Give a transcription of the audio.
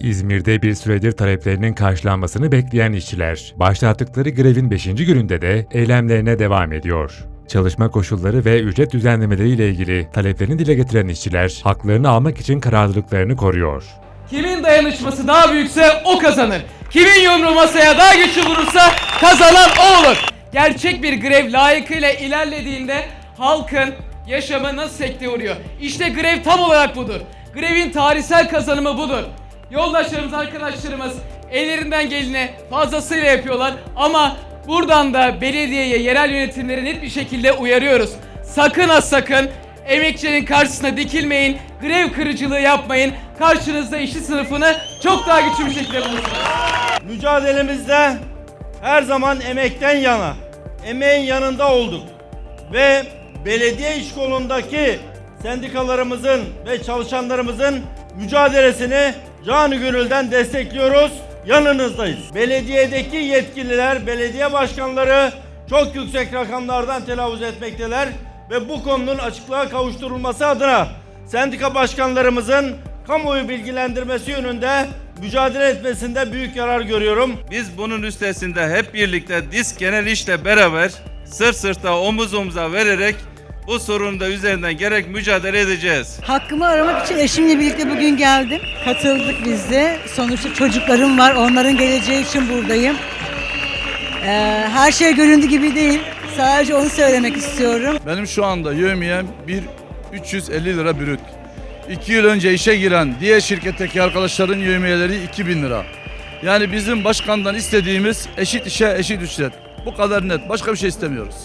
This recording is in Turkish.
İzmir'de bir süredir taleplerinin karşılanmasını bekleyen işçiler, başlattıkları grevin 5. gününde de eylemlerine devam ediyor. Çalışma koşulları ve ücret düzenlemeleri ile ilgili taleplerini dile getiren işçiler, haklarını almak için kararlılıklarını koruyor. Kimin dayanışması daha büyükse o kazanır. Kimin yumruğu masaya daha güçlü vurursa kazanan o olur. Gerçek bir grev layıkıyla ilerlediğinde halkın yaşamı nasıl sekteye uğruyor. İşte grev tam olarak budur. Grevin tarihsel kazanımı budur. Yoldaşlarımız, arkadaşlarımız ellerinden geleni fazlasıyla yapıyorlar ama buradan da belediyeye, yerel yönetimlere net bir şekilde uyarıyoruz. Sakın ha sakın emekçinin karşısına dikilmeyin, grev kırıcılığı yapmayın. Karşınızda işçi sınıfını çok daha güçlü bir şekilde bulursunuz. Mücadelemizde her zaman emekten yana, emeğin yanında olduk. Ve belediye iş kolundaki sendikalarımızın ve çalışanlarımızın mücadelesini canı gönülden destekliyoruz, yanınızdayız. Belediyedeki yetkililer, belediye başkanları çok yüksek rakamlardan telaffuz etmekteler ve bu konunun açıklığa kavuşturulması adına sendika başkanlarımızın kamuoyu bilgilendirmesi yönünde mücadele etmesinde büyük yarar görüyorum. Biz bunun üstesinde hep birlikte disk genel işle beraber sırt sırta omuz omuza vererek bu sorunun da üzerinden gerek mücadele edeceğiz. Hakkımı aramak için eşimle birlikte bugün geldim. Katıldık biz de. Sonuçta çocuklarım var. Onların geleceği için buradayım. Ee, her şey göründüğü gibi değil. Sadece onu söylemek istiyorum. Benim şu anda yövmiyem bir 350 lira brüt. 2 yıl önce işe giren diğer şirketteki arkadaşların yövmiyeleri 2000 lira. Yani bizim başkandan istediğimiz eşit işe eşit ücret. Bu kadar net. Başka bir şey istemiyoruz.